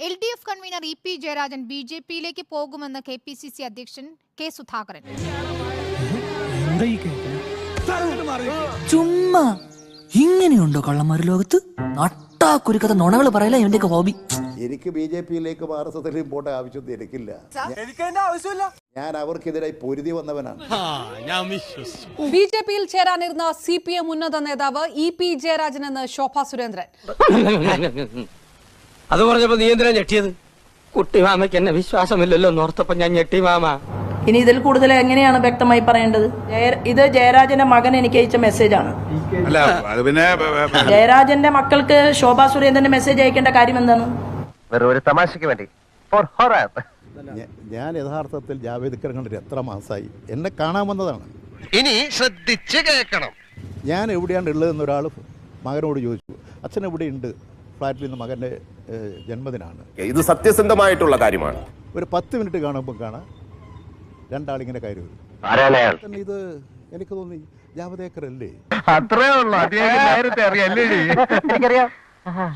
L D F convenor E P Jayarajan B J പിയിലേക്ക് പോകുമെന്ന് K P C C അധ്യക്ഷൻ K Sudhakaran. ചുമ്മാ ഇങ്ങനെയുണ്ടോ കള്ളന്മാർ ലോകത്ത്? നട്ടാ കുരുക്കഥ നുണകൾ പറയല എന്റെ ഹോബി. എനിക്ക് ബി ജെ പിയിലേക്ക് ആർ എസ് എസിലേക്കും പോകേണ്ട ആവശ്യമൊന്നും എനിക്കില്ല. ഞാൻ അവർക്കെതിരെ പൊരുതി വന്നവനാണ്. ബി ജെ പിയിൽ ചേരാനിരുന്ന സി പി എം ഉന്നത നേതാവ് ഇ പി ജയരാജൻ എന്ന് ശോഭ സുരേന്ദ്രൻ. അത് പറഞ്ഞപ്പോ നീ എന്തിനാ ഞെട്ടിയത്? കുട്ടിമാമയ്ക്ക് എന്നെ വിശ്വാസമില്ലല്ലോ നോർത്തപ്പോ ഞാൻ ഞെട്ടി മാമ. ഇനി ഇതിൽ കൂടുതൽ എങ്ങനെയാണ് വ്യക്തമായി പറയേണ്ടത്? ഇത് ജയരാജന്റെ മകൻ എനിക്ക് അയച്ച മെസ്സേജാണ് ജയരാജന്റെ മക്കൾക്ക് ശോഭാ സുരേന്ദ്രന്റെ മെസ്സേജ് അയക്കേണ്ട കാര്യം എന്താണ്? ഒരു തമാശക്ക് വേണ്ടി. ഞാൻ യഥാർത്ഥത്തിൽ ജാവേദ് ഇക്കറെ കണ്ടിട്ട് എത്ര മാസമായി എന്നെ കാണാൻ വന്നതാണ്. ഇനി ശ്രദ്ധിച്ച് കേൾക്കണം. ഞാൻ എവിടെയാണ് ഉള്ളതെന്ന് ഒരാൾ മകനോട് ചോദിച്ചു. അച്ഛൻ എവിടെയുണ്ട് ഫ്ലാറ്റിൽ നിന്ന് മകന്റെ ജന്മദിനമാണ് ജന്മദിനാണ്. ഇത് സത്യസന്ധമായിട്ടുള്ള കാര്യമാണ്. ഒരു പത്ത് മിനിറ്റ് കാണുമ്പോൾ കാണാം. രണ്ടാളിങ്ങനെ കയറി വരും. ഇത് എനിക്ക് തോന്നി ജാവദേക്കർ അല്ലേ? അത്രേ ഉള്ളൂ. എനിക്കറിയാം.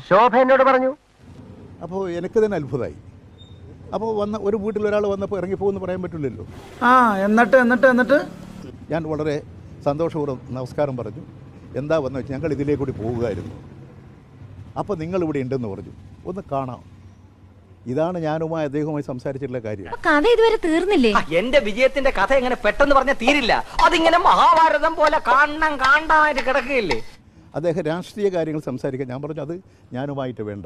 ശോഭ എന്നോട് പറഞ്ഞു. അപ്പോൾ എനിക്ക് തന്നെ അത്ഭുതമായി അപ്പോൾ വന്ന ഒരു വീട്ടിൽ ഒരാൾ വന്നപ്പോൾ ഇറങ്ങിപ്പോകുമെന്ന് പറയാൻ പറ്റില്ലല്ലോ. ആ എന്നിട്ട് എന്നിട്ട് എന്നിട്ട്? ഞാൻ വളരെ സന്തോഷപൂർവം നമസ്കാരം പറഞ്ഞു. എന്താ വന്നു വെച്ചാൽ ഞങ്ങൾ ഇതിലേക്കൂടി കൂടി പോവുകയായിരുന്നു അപ്പോൾ നിങ്ങൾ ഇവിടെ ഉണ്ടെന്ന് പറഞ്ഞു. ഒന്ന് കാണാം. ഇതാണ് ഞാനുമായി അദ്ദേഹവുമായി സംസാരിച്ചിട്ടുള്ള കാര്യം. കഥ ഇതുവരെ തീർന്നില്ലേ? എന്റെ വിജയത്തിന്റെ കഥ എങ്ങനെ പെട്ടെന്ന് പറഞ്ഞ തീരില്ല. അതിങ്ങനെ മഹാഭാരതം പോലെ കാണണം കാണാനായിട്ട് കിടക്കുകയില്ലേ? അദ്ദേഹം രാഷ്ട്രീയ കാര്യങ്ങൾ സംസാരിക്കാൻ ഞാൻ പറഞ്ഞു അത് ഞാനുമായിട്ട് വേണ്ട.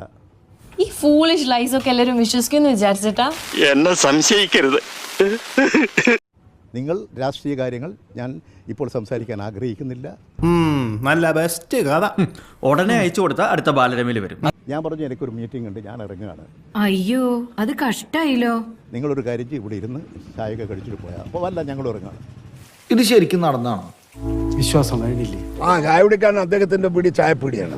ഈ ഫൂളിഷ് ലൈസ് ഒക്കെ എല്ലാവരും വിശ്വസിക്കുന്നു വിചാരിച്ചിട്ടാ? എന്നെ സംശയിക്കരുത്. നിങ്ങൾ രാഷ്ട്രീയ കാര്യങ്ങൾ ഞാൻ ഇപ്പോൾ സംസാരിക്കാൻ ആഗ്രഹിക്കുന്നില്ല. നല്ല ബെസ്റ്റ് കഥ. ഉടനെ അയച്ചു കൊടുത്ത അടുത്ത ബാലരമയിൽ വരും. ഞാൻ പറഞ്ഞു എനിക്കൊരു മീറ്റിംഗ് ഉണ്ട് ഞാൻ ഇറങ്ങുകയാണ്. അയ്യോ അത് കഷ്ടായില്ലോ. നിങ്ങളൊരു കാര്യം ചെയ്യ്, ഇവിടെ ഇരുന്ന് ചായയൊക്കെ കഴിച്ചിട്ട് പോയാൽ അപ്പോൾ അല്ല ഞങ്ങൾ ഇറങ്ങുകയാണ്. ഇത് ശരിക്കും നടന്നാണോ? ആ ചായ കുടിക്കാൻ അദ്ദേഹത്തിന്റെ പിടി ചായപ്പിടിയാണ്.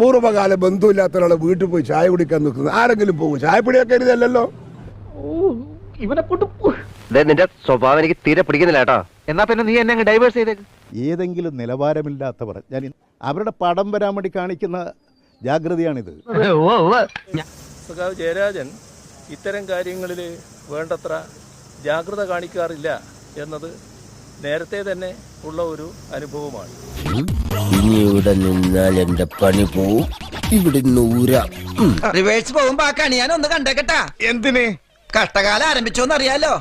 പൂർവകാല ബന്ധുവില്ലാത്ത ഒരാളെ വീട്ടിൽ പോയി ചായ കുടിക്കാൻ നിൽക്കുന്നത് ആരെങ്കിലും പോകും. ചായപ്പിടിയൊക്കെ എഴുതല്ലോ നിന്റെ സ്വഭാവം എനിക്ക് തീരെ പിടിക്കുന്നില്ല കേട്ടോ. എന്നാ പിന്നെ നീ എന്നെ ഡൈവേഴ്സ് ചെയ്തേക്ക് ഏതെങ്കിലും നിലവാരമില്ലാത്തവർ ഞാൻ അവരുടെ പടം വരാൻ വേണ്ടി കാണിക്കുന്ന ജാഗ്രതയാണിത്. സഖാവ് ജയരാജൻ ഇത്തരം കാര്യങ്ങളിൽ വേണ്ടത്ര ജാഗ്രത കാണിക്കാറില്ല എന്നത് നേരത്തെ തന്നെ ഉള്ള ഒരു അനുഭവമാണ്. ഇനി ഇവിടെ നിന്നാൽ എന്റെ പണി പോവും. ഇവിടെ റിവേഴ്സ് പോകുമ്പോ ആ ഞാൻ ഒന്ന് കണ്ടേക്കട്ടാ. എന്തിന്? കഷ്ടകാലം ആരംഭിച്ചോന്ന് അറിയാലോ